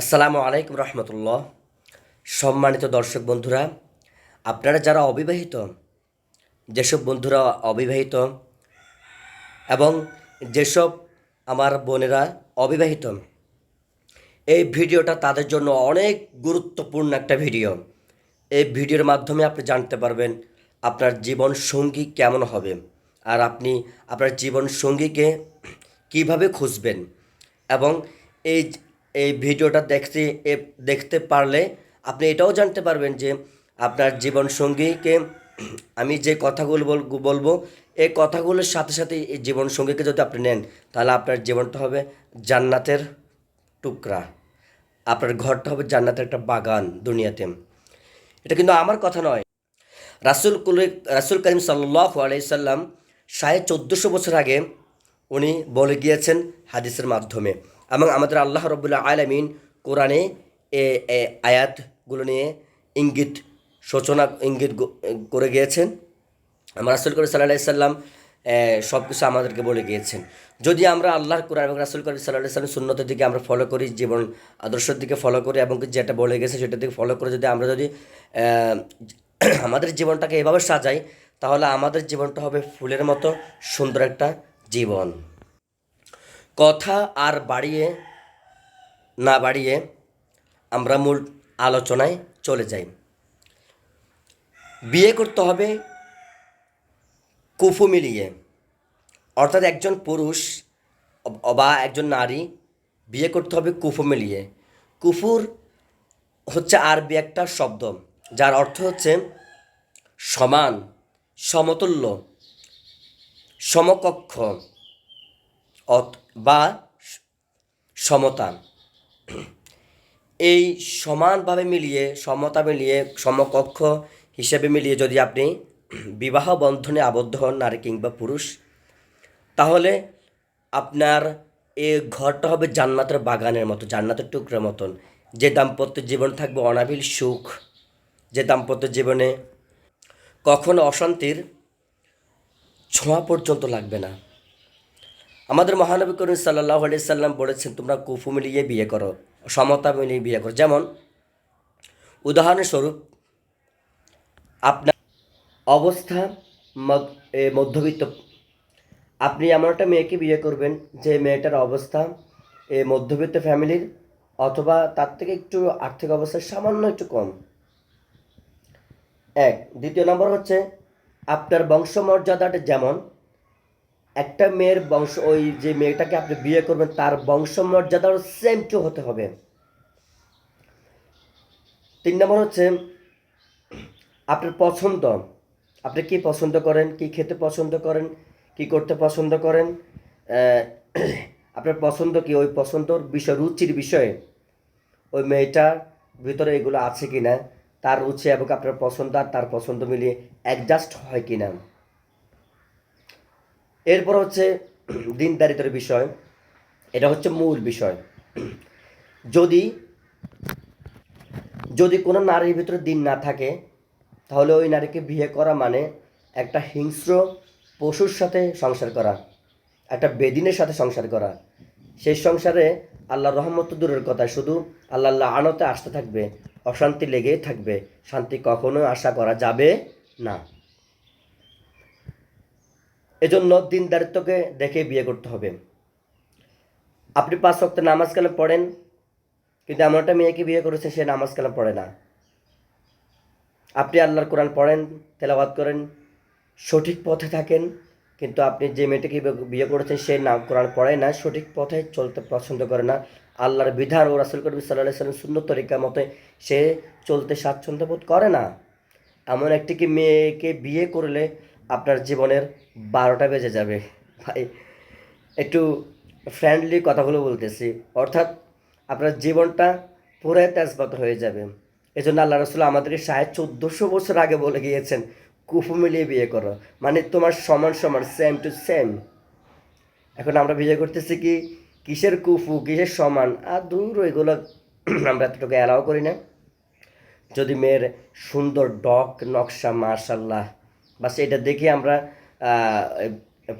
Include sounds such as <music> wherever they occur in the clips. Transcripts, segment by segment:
আসসালামু আলাইকুম রহমতুল্লাহ। সম্মানিত দর্শক বন্ধুরা, আপনারা যারা অবিবাহিত, যেসব বন্ধুরা অবিবাহিত এবং যেসব আমার বোনেরা অবিবাহিত, এই ভিডিওটা তাদের জন্য অনেক গুরুত্বপূর্ণ একটা ভিডিও। এই ভিডিওর মাধ্যমে আপনি জানতে পারবেন আপনার জীবন সঙ্গী কেমন হবে আর আপনি আপনার জীবন সঙ্গীকে কীভাবে খুঁজবেন এবং এই এই ভিডিওটা দেখতে দেখতে পারলে আপনি এটাও জানতে পারবেন যে আপনার জীবন সঙ্গীকে আমি যে কথাগুলো বল- বলব এই কথাগুলোর সাথে সাথে এই জীবন সঙ্গীকে যদি আপনি নেন, তাহলে আপনার জীবনটা হবে জান্নাতের টুকরা। আপনার ঘরটা হবে জান্নাতের একটা বাগান দুনিয়াতে। এটা কিন্তু আমার কথা নয়। রাসুল কুলি, রাসুল করিম সাল্লাহ আলাইসাল্লাম সাড়ে চোদ্দোশো বছর আগে উনি বলে গিয়েছেন হাদিসের মাধ্যমে। এবং আমাদের আল্লাহ রবুল্লাহ আলমিন কোরআনে এ আয়াতগুলো নিয়ে ইঙ্গিত, সূচনা, ইঙ্গিত করে গিয়েছেন। আমার রাসুল করিম সাল্লাহ সাল্লাম সব কিছু আমাদেরকে বলে গিয়েছেন। যদি আমরা আল্লাহর কোরআন এবং রাসুল করিম সাল্লাহ সাল্লাম সুন্নতের দিকে আমরা ফলো করি, জীবন আদর্শের দিকে ফলো করি, এবং যেটা বলে গেছে সেটার দিকে ফলো করে যদি আমরা যদি আমাদের জীবনটাকে এভাবে সাজাই, তাহলে আমাদের জীবনটা হবে ফুলের মতো সুন্দর একটা জীবন। কথা আর বাড়িয়ে না বাড়িয়ে আমরা মূল আলোচনায় চলে যাই। বিয়ে করতে হবে কুফু মিলিয়ে। অর্থাৎ একজন পুরুষ বা একজন নারী বিয়ে করতে হবে কুফু মিলিয়ে। কুফুর হচ্ছে আরবি একটা শব্দ, যার অর্থ হচ্ছে সমান, সমতুল্য, সমকক্ষ বা সমতা এই সমানভাবে মিলিয়ে, সমতা মিলিয়ে, সমকক্ষ হিসেবে মিলিয়ে যদি আপনি বিবাহ বন্ধনে আবদ্ধ হন, নারী কিংবা পুরুষ, তাহলে আপনার এ ঘরটা হবে জান্নাতের বাগানের মতো, জান্নাতের টুকরার মতন। যে দাম্পত্য জীবন থাকবে অনাবিল সুখ। যে দাম্পত্য জীবনে কখনো অশান্তির ছোঁয়া পর্যন্ত লাগবে না। আমাদের মহানবী করিম সাল্লাহ আলি সাল্লাম বলেছেন, তোমরা কুফু মিলিয়ে বিয়ে করো, সমতা মিলিয়ে বিয়ে করো। যেমন উদাহরণস্বরূপ, আপনার অবস্থা মধ্যবিত্ত। আপনি এমন একটা মেয়েকে বিয়ে করবেন, যে মেয়েটার অবস্থা, এ, মধ্যবিত্ত ফ্যামিলির, অথবা তার থেকে একটু আর্থিক অবস্থা সামান্য একটু কম। এক। দ্বিতীয় নম্বর হচ্ছে, আপনার বংশমর্যাদাটা যেমন একটা মেয়ের বংশ, ওই যে মেয়েটাকে আপনি বিয়ে করবেন, তার বংশমর্যাদাও সেম টু হতে হবে। তিন নম্বর হচ্ছে, আপনার পছন্দ। আপনি কি পছন্দ করেন? কি খেতে পছন্দ করেন? কি করতে পছন্দ করেন? আপনার পছন্দ কি? ওই পছন্দর বিষয়, রুচির বিষয়ে ওই মেয়েটার ভিতরে এগুলো আছে কি না তার রুচি এবং আপনার পছন্দ আর তার পছন্দ মিলিয়ে অ্যাডজাস্ট হয় কি না এরপর হচ্ছে দিন দিনদারিতার বিষয়। এটা হচ্ছে মূল বিষয়। যদি যদি কোনো নারীর ভিতরে দিন না থাকে, তাহলে ওই নারীকে বিয়ে করা মানে একটা হিংস্র পশুর সাথে সংসার করা, একটা বেদিনের সাথে সংসার করা। সেই সংসারে আল্লাহ রহমত দূরের কথা, শুধু আল্লাহ আল্লাহ আনতে আসতে থাকবে, অশান্তি লেগেই থাকবে, শান্তি কখনো আশা করা যাবে না। এজন্য দিনদারিত্বকে দেখে বিয়ে করতে হবে। আপনি পাঁচ ওয়াক্ত নামাজ কালাম পড়েন, কিন্তু এমন একটা মেয়েকে বিয়ে করেছে, সে নামাজ কালাম পড়ে না। আপনি আল্লাহর কোরআন পড়েন তেলাবাদ করেন, সঠিক পথে থাকেন, কিন্তু আপনি যে মেয়েটাকে বিয়ে- করেছেন, সে না কোরআন পড়ে না, সঠিক পথে চলতে পছন্দ করে না। আল্লাহর বিধান ও রাসুল করিম সাল্লাহ সাল্লাম সুন্দর তরিকা মতে সে চলতে স্বাচ্ছন্দ্য বোধ করে না। এমন একটি কি মেয়েকে বিয়ে করলে আপনার জীবনের বারোটা বেজে যাবে। ভাই, একটু ফ্রেন্ডলি কথাগুলো বলতেছি। অর্থাৎ আপনার জীবনটা পুরাই তেজপাত হয়ে যাবে। এই জন্য আল্লাহ রসুল আমাদেরকে সাড়ে চোদ্দোশো বছর আগে বলে গিয়েছেন, কুফু মিলিয়ে বিয়ে করো। মানে তোমার সমান সমান সেম টু সেম এখন আমরা বিয়ে করতেছি কি, কিসের কুফু, কিসের সমান? আর দূর ওইগুলো আমরা এতটুকু অ্যালাও করি না। যদি মেয়ের সুন্দর ডক, নকশা মার্শাল্লাহ বাস এটা দেখে আমরা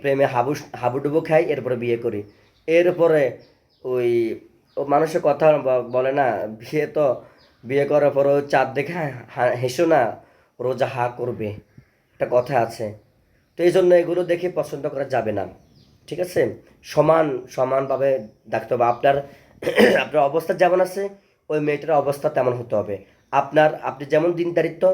প্রেমে হাবু হাবুডুবু খাই, এরপরে বিয়ে করি। এরপরে ওই মানুষের কথা বলে না, বিয়ে তো, বিয়ে করার পরও চাঁদ দেখে হেসো না, রোজা হা করবে। একটা কথা আছে। তো এই জন্য এগুলো দেখে পছন্দ করা যাবে না। ঠিক আছে? সমান, সমানভাবে দেখতে হবে। আপনার <clears throat> আপনার অবস্থা যেমন আছে, ওই মেয়েটার অবস্থা তেমন হতে হবে। আপনার, আপনি যেমন দিনদারিত্ব,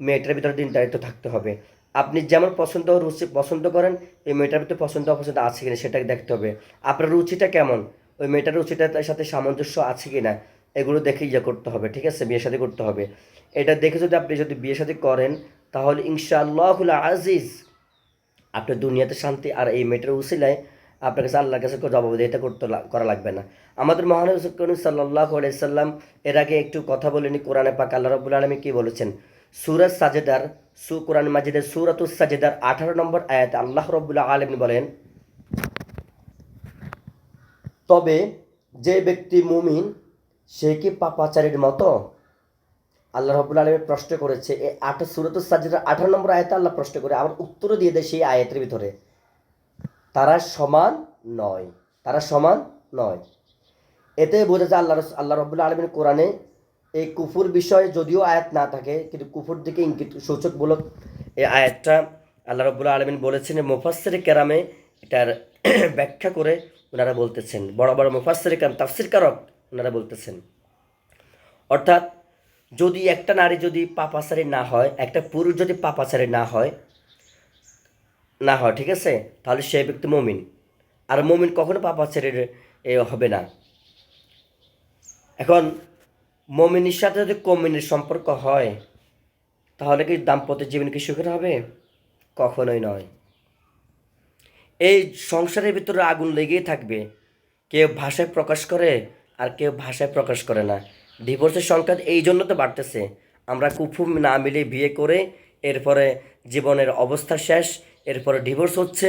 মেয়েটার ভিতরে দিন দিনদারিত্ব থাকতে হবে। আপনি যেমন পছন্দ রুচি পছন্দ করেন, এই মেয়েটার ভিতরে পছন্দ অপছন্দ আছে কিনা সেটাকে দেখতে হবে। আপনার রুচিটা কেমন? ওই মেয়েটার রুচিটার সাথে সামঞ্জস্য আছে কি না এগুলো দেখে ইয়ে করতে হবে, ঠিক আছে? বিয়ে শাদী করতে হবে। এটা দেখে যদি আপনি যদি বিয়ে শাদী করেন, তাহলে ইনশাআল্লাহুল আজিজ আপনার দুনিয়াতে শান্তি আর এই মেয়েটার উসিলায় আপনার কাছে আল্লাহর কাছে জবাবদিহিতা করতে করা লাগবে না। আমাদের মহানবী সাল্লাহ সাল্লাম এর আগে একটু কথা বলেনি কোরআনে পাক আল্লাহ রবুল আলমী কী বলেছেন? সুরাজ সাজেদার, সু কোরআন মাজিদের সুরাতুস সাজেদার আঠারো নম্বর আয়াতে আল্লাহ রবুল্লাহ আলমী বলেন, তবে যে ব্যক্তি মুমিন, সে কি পাপাচারীর মতো? আল্লাহ রবুল আলমী প্রশ্ন করেছে এই আট, সুরত সাজিদার আঠারো নম্বর আয়তে আল্লাহ প্রশ্ন করে আবার উত্তরও দিয়ে দেয় সেই আয়াতের ভিতরে। তারা সমান নয়, তারা সমান নয়। এতে বোঝা যায় আল্লাহ আল্লাহ রবুল্লা আলমীর কোরআনে এই কুফুর বিষয়ে যদিও আয়াত না থাকে, কিন্তু কুফুর দিকে ইঙ্গিত সূচকমূলক এই আয়াতটা আল্লাহ রবুল্লা আলমিন বলেছেন মুফাসের কেরামে এটার <clears throat> ব্যাখ্যা করে ওনারা বলতেছেন, বড় বড় মুফাসের কেরাম, তাফসির কারক ওনারা বলতেছেন। অর্থাৎ যদি একটা নারী যদি পাপাচারী না হয়, একটা পুরুষ যদি পাপাচারী না হয় না হয়, ঠিক আছে? তাহলে সে ব্যক্তি মমিন। আর মমিন কখনো পাপাচারীর হবে না। এখন মমিনের সাথে যদি কমিনের সম্পর্ক হয়, তাহলে কি দাম্পত্য জীবন কি সুখের হবে? কখনোই নয়। এই সংসারের ভিতরে আগুন লেগেই থাকবে। কেউ ভাষায় প্রকাশ করে আর কেউ ভাষায় প্রকাশ করে না। ডিভোর্সের সংখ্যা এই জন্য তো বাড়তেছে। আমরা কুফু না মিলে বিয়ে করে, এরপরে জীবনের অবস্থা শেষ, এরপরে ডিভোর্স হচ্ছে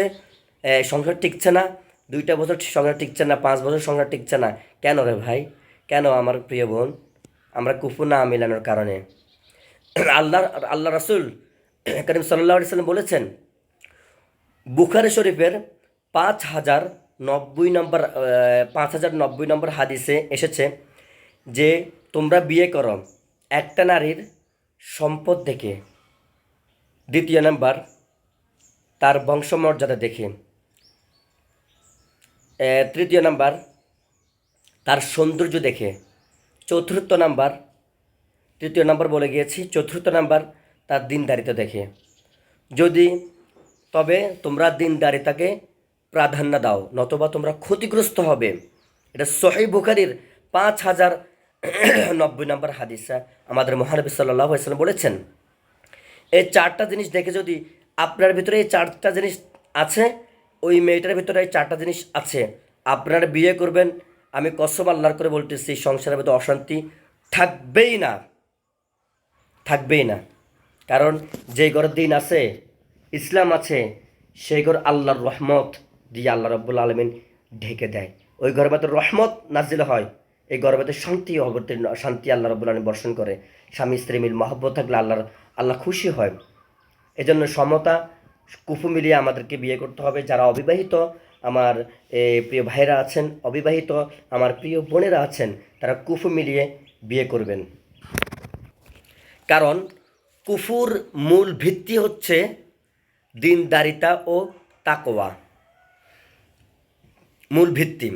সংসার টিকছে না। দুইটা বছর সংসার টিকছে না, পাঁচ বছর সংসার টিকছে না। কেন রে ভাই? কেন আমার প্রিয় বোন? আমরা কুফু না মিলানোর কারণে। আল্লাহ আল্লাহ রাসুল করিম সাল্লাহ সাল্লাম বলেছেন, বুখারি শরীফের পাঁচ হাজার নব্বই নম্বর পাঁচ হাজার নব্বই নম্বর হাদিসে এসেছে যে, তোমরা বিয়ে করো একটা নারীর সম্পদ দেখে। দ্বিতীয় নাম্বার, তার বংশমর্যাদা দেখে। তৃতীয় নাম্বার, তার সৌন্দর্য দেখে। চতুর্থ নাম্বার, তৃতীয় নাম্বার বলে গিয়েছি, চতুর্থ নাম্বার তার দিনদারিতা দেখে। যদি তবে তোমরা দিনদারিতাকে প্রাধান্য দাও, নতবা তোমরা ক্ষতিগ্রস্ত হবে। এটা সহি বুখারির পাঁচ হাজার নব্বই নম্বর হাদিসা আমাদের মহানবী সাল্লাহ ইসলাম বলেছেন। এই চারটা জিনিস দেখে যদি আপনার ভিতরে এই চারটা জিনিস আছে, ওই মেয়েটার ভিতরে এই চারটা জিনিস আছে। আপনারা বিয়ে করবেন আমি কসম আল্লাহর করে বলতেছি সংসারের ভিতরে অশান্তি থাকবেই না থাকবেই না। কারণ যে ঘরের দিন আছে, ইসলাম আছে, সেই ঘর আল্লাহর রহমত দিয়ে আল্লাহ রব্বুল আলমিন ঢেকে দেয়। ওই ঘরের মধ্যে রহমত নাজিল হয়, এই ঘরের মধ্যে শান্তি অবতীর্ণ, শান্তি আল্লাহ রব্বুল আলমিন বর্ষণ করে। স্বামী, স্ত্রী মিল মহব্বত থাকলে আল্লাহর, আল্লাহ খুশি হয়। এজন্য সমতা, কুফু মিলিয়ে আমাদেরকে বিয়ে করতে হবে। যারা অবিবাহিত আমার প্রিয় ভাইরা আছেন, অবিবাহিত, আমার প্রিয় বোনেরা আছেন, তারা কুফু মিলিয়ে বিয়ে করবেন। কারণ কুফুর মূল ভিত্তি হচ্ছে দিনদারিতা ও তাকোয়া মূল ভিত্তি।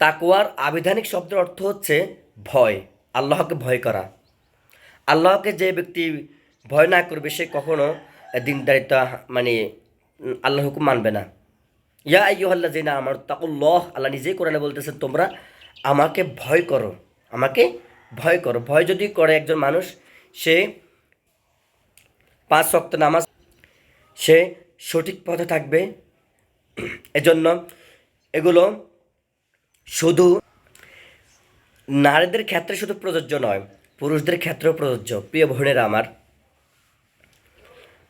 তাকোয়ার আবিধানিক শব্দের অর্থ হচ্ছে ভয়, আল্লাহকে ভয় করা। আল্লাহকে যে ব্যক্তি ভয় না করবে, সে কখনো দিনদারিতা মানে হুকুম মানবে না। ইয়া আইয়ুহাল্লা যে না আমার তাকুল্লাহ, আল্লাহ নিজেই কোরআনে বলতেছেন, তোমরা আমাকে ভয় করো, আমাকে ভয় করো। ভয় যদি করে একজন মানুষ, সে পাঁচ শক্ত নামাজ, সে সঠিক পথে থাকবে। এজন্য এগুলো শুধু নারীদের ক্ষেত্রে শুধু প্রযোজ্য নয়, পুরুষদের ক্ষেত্রেও প্রযোজ্য। প্রিয় বোনেরা আমার,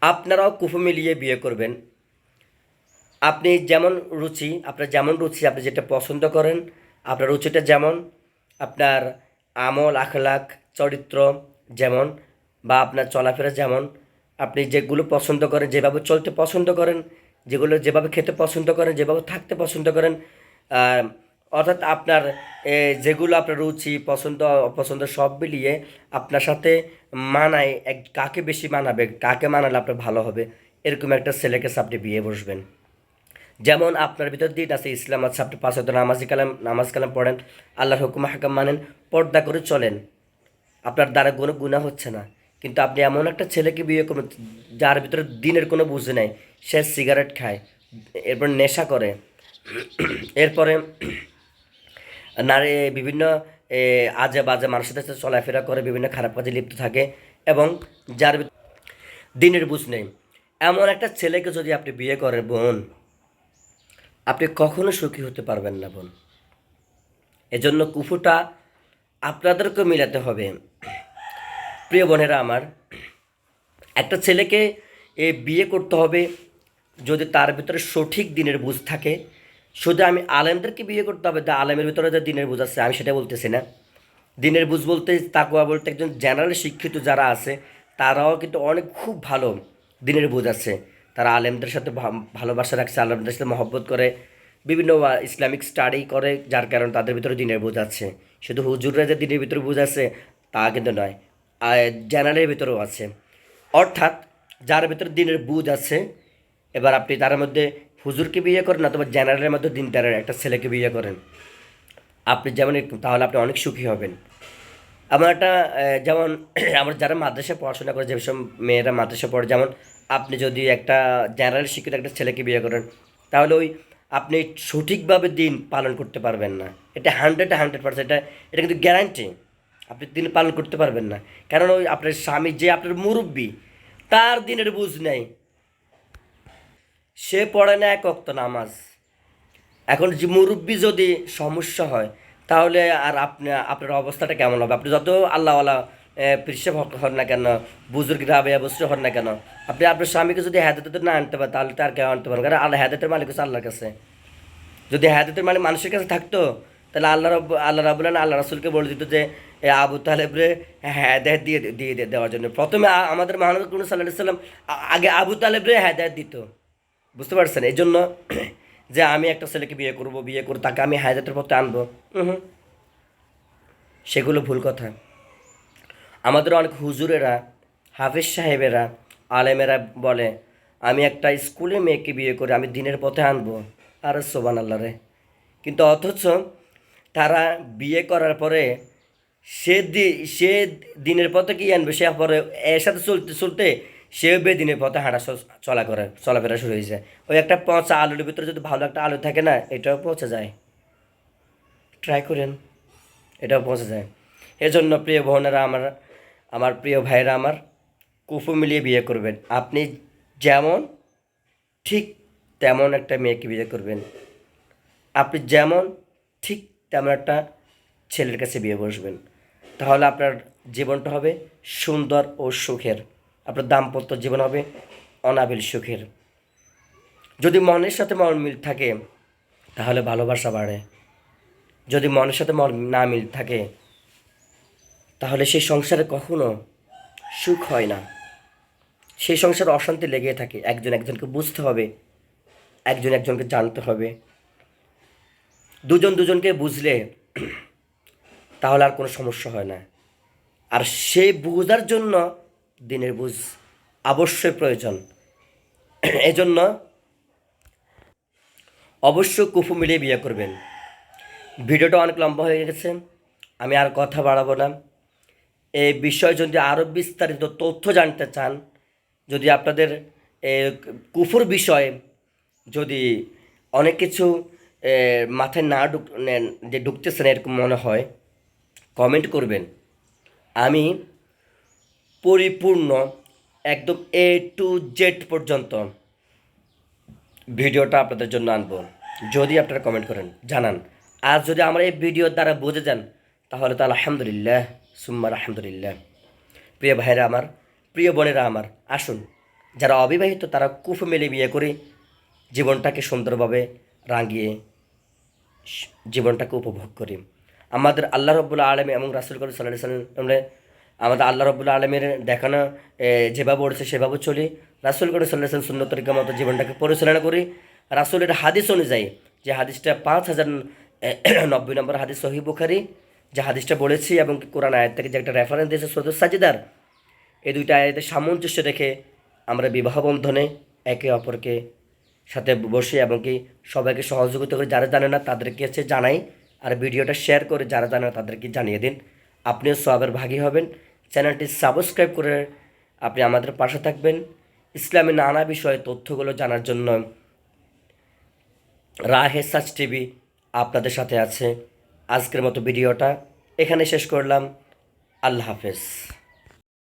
আপনারাও কুফু মিলিয়ে বিয়ে করবেন। আপনি যেমন রুচি, আপনার যেমন রুচি, আপনি যেটা পছন্দ করেন, আপনার রুচিটা যেমন, আপনার আমল আখলাক চরিত্র যেমন বা আপনার চলাফেরা যেমন, আপনি যেগুলো পছন্দ করেন, যেভাবে চলতে পছন্দ করেন, যেগুলো যেভাবে খেতে পছন্দ করেন, যেভাবে থাকতে পছন্দ করেন অর্থাৎ আপনার যেগুলো আপনার রুচি, পছন্দ, অপছন্দ সব মিলিয়ে আপনার সাথে মানায়, এক, কাকে বেশি মানাবে, কাকে মানালে আপনার ভালো হবে, এরকম একটা ছেলেকে আপনি বিয়ে বসবেন। যেমন আপনার ভিতর দিন আছে ইসলাম আছে আপনি পাঁচ হয়তো নামাজি কালাম, নামাজ কালাম পড়েন, আল্লাহর হুকুম হাকাম মানেন, পর্দা করে চলেন। আপনার দ্বারা কোনো গুণা হচ্ছে না। কিন্তু আপনি এমন একটা ছেলেকে বিয়ে করবেন, যার ভিতরে দিনের কোনো বুঝে নাই, সে সিগারেট খায়, এরপর নেশা করে। এরপরে নারী বিভিন্ন আজে বাজে মানুষের সাথে চলাফেরা করে, বিভিন্ন খারাপ কাজে লিপ্ত থাকে এবং যার দিনের বুঝ নেই। এমন একটা ছেলেকে যদি আপনি বিয়ে করেন, বোন আপনি কখনো সুখী হতে পারবেন না, বোন। এজন্য কুফুটা আপনাদেরকে মিলাতে হবে। প্রিয় বোনেরা আমার, একটা ছেলেকে এ বিয়ে করতে হবে যদি তার ভিতরে সঠিক দিনের বুঝ থাকে। শুধু আমি আলেমদেরকে বিয়ে করতে হবে আলেমের ভিতরে যে দিনের বুঝ আছে, আমি সেটা বলতেছি না। দিনের বুঝ বলতে তাকুয়া বলতে একজন জেনারেল শিক্ষিত যারা আছে, তারাও কিন্তু অনেক খুব ভালো দিনের বুঝ আছে। তারা আলেমদের সাথে ভালোবাসা রাখছে, আলেমদের সাথে মহব্বত করে, বিভিন্ন ইসলামিক স্টাডি করে, যার কারণে তাদের ভিতরে দিনের বুঝ আছে। শুধু হুজুররা যে দিনের ভিতরে বুঝ আছে, তা কিন্তু নয় জেনারেলের ভিতরেও আছে। অর্থাৎ, যার ভিতরে দিনের বুঝ আছে, এবার আপনি তার মধ্যে হুজুরকে বিয়ে করেন অথবা জেনারেলের মধ্যে দিনদারের একটা ছেলেকে বিয়ে করেন, আপনি যেমন তাহলে আপনি অনেক সুখী হবেন। আমার একটা যেমন, <clears throat> আমার যারা মাদ্রাসায় পড়াশোনা করে যেসব মেয়েরা মাদ্রাসা পড়ে, যেমন আপনি যদি একটা জেনারেল শিক্ষিত একটা ছেলেকে বিয়ে করেন, তাহলে ওই আপনি সঠিকভাবে দিন পালন করতে পারবেন না। এটা হান্ড্রেড হান্ড্রেড পার্সেন্ট এটা এটা কিন্তু গ্যারান্টি আপনি দিন পালন করতে পারবেন না। কারণ ওই আপনার স্বামী যে আপনার মুরব্বী, তার দিনের বুঝ নেই। সে পড়ে না এক অক্ত নামাজ। এখন যে মুরব্বী যদি সমস্যা হয়, তাহলে আর আপনি, আপনার অবস্থাটা কেমন হবে? আপনি যত আল্লাহওয়ালা পৃষ্ঠ হন না কেন? বুজুর্গ রাবে অবশ্য হন না কেন? আপনি আপনার স্বামীকে যদি হ্যাদাতে না আনতে পারেন, তাহলে তার কেউ আনতে পারেন কারণ আল্লাহ হ্যাদাতের মালিক হচ্ছে আল্লাহর কাছে। যদি হ্যাদাতের মালিক মানুষের কাছে থাকতো, তাহলে আল্লাহ রব, আল্লাহ রাবুল্লাহ আল্লাহ রাসুলকে বলে দিত যে আবু তালেবরে হ্যাদায়ত দিয়ে দিয়ে দেওয়ার জন্য। প্রথমে আমাদের মহানবী কুন সাল্লাহ সাল্লাম আগে আবু তালেবরে হ্যাদায়ত দিত। বুঝতে পারছেন? এই জন্য যে আমি একটা ছেলেকে বিয়ে করব, বিয়ে করে তাকে আমি হায়দাতের পথে আনব। হুম সেগুলো ভুল কথা। আমাদের অনেক হুজুরেরা, হাফিজ সাহেবেরা, আলেমেরা বলে, আমি একটা স্কুলে মেয়েকে বিয়ে করে আমি দিনের পথে আনব। আর সোবান আল্লাহ রে। কিন্তু অথচ তারা বিয়ে করার পরে সে সে দিনের পথে কি আনবে? সে পরে এর সাথে চলতে চলতে সেও বেদিনের পথে হাঁটা চলা করে, চলাফেরা শুরু হয়ে যায় ওই একটা পচা আলুর ভিতরে যদি ভালো একটা আলু থাকে না, এটাও পচে যায়। ট্রাই করেন, এটাও পৌঁছে যায়। এজন্য প্রিয় বোনেরা, আমার আমার প্রিয় ভাইয়েরা আমার, কুফু মিলিয়ে বিয়ে করবেন। আপনি যেমন, ঠিক তেমন একটা মেয়েকে বিয়ে করবেন। আপনি যেমন, ঠিক তেমন একটা ছেলের কাছে বিয়ে বসবেন। তাহলে আপনার জীবনটা হবে সুন্দর ও সুখের। আপনার দাম্পত্য জীবন হবে অনাবিল সুখের। যদি মনের সাথে মন মিল থাকে, তাহলে ভালোবাসা বাড়ে। যদি মনের সাথে মন না মিল থাকে তাহলে সেই সংসারে কখনো সুখ হয় না। সেই সংসারে অশান্তি লেগে থাকে। একজন একজনকে বুঝতে হবে, একজন একজনকে জানতে হবে। দুজন দুজনকে বুঝলে <clears throat> তাহলে আর কোনো সমস্যা হয় না। আর সেই বুঝার জন্য দিনের বুঝ অবশ্যই প্রয়োজন। <clears throat> এজন্য অবশ্য কুফু মিলিয়ে বিয়ে করবেন। ভিডিওটা অনেক লম্বা হয়ে গেছে। আমি আর কথা বাড়াবো না। এই বিষয়ে যদি আরও বিস্তারিত তথ্য জানতে চান, যদি আপনাদের কুফুর বিষয়ে যদি অনেক কিছু মাথায় না ঢুক যে ঢুকতেছে না এরকম মনে হয় কমেন্ট করবেন। আমি পরিপূর্ণ, একদম এ টু জেড পর্যন্ত ভিডিওটা আপনাদের জন্য আনব। যদি আপনারা কমেন্ট করেন, জানান। আর যদি আমার এই ভিডিওর দ্বারা বুঝে যান, তাহলে তো আলহামদুলিল্লাহ। সুম্মার আলহামদুলিল্লাহ। প্রিয় ভাইরা আমার, প্রিয় বোনেরা আমার, আসুন, যারা অবিবাহিত তারা কুফ মেলে বিয়ে করে জীবনটাকে সুন্দরভাবে রাঙিয়ে জীবনটাকে উপভোগ করি। আমাদের আল্লাহ রব্বুল্লা আলম এবং রাসুল করিম সাল্লাহ সাল্লাম আমাদের আল্লাহ রব্বুল্লা আলমের দেখানো যেভাবে উঠছে সেভাবে চলি। রাসুল করিম সাল্লাহ সাল্লাম শূন্য তরিকা মতো জীবনটাকে পরিচালনা করি। রাসুলের হাদিস অনুযায়ী যে হাদিসটা পাঁচ হাজার নব্বই নম্বর হাদিস সহি বুখারি যে হাদিসটা বলেছি এবং কোরআন আয়াত থেকে যে একটা রেফারেন্স দিয়েছে সৈয়দ সাজিদার, এই দুইটা আয়াতের সামঞ্জস্য রেখে আমরা বিবাহ বন্ধনে একে অপরকে সাথে বসে এবং কি সবাইকে সহযোগিতা করে যারা জানে না তাদেরকে হচ্ছে জানাই আর ভিডিওটা শেয়ার করে যারা জানে না তাদেরকে জানিয়ে দিন। আপনিও সবের ভাগী হবেন। চ্যানেলটি সাবস্ক্রাইব করে আপনি আমাদের পাশে থাকবেন। ইসলামী নানা বিষয়ে তথ্যগুলো জানার জন্য রাহে সাচ টিভি আপনাদের সাথে আছে। আজকের মতো ভিডিওটা এখানে শেষ করলাম। আল্লাহ হাফেজ।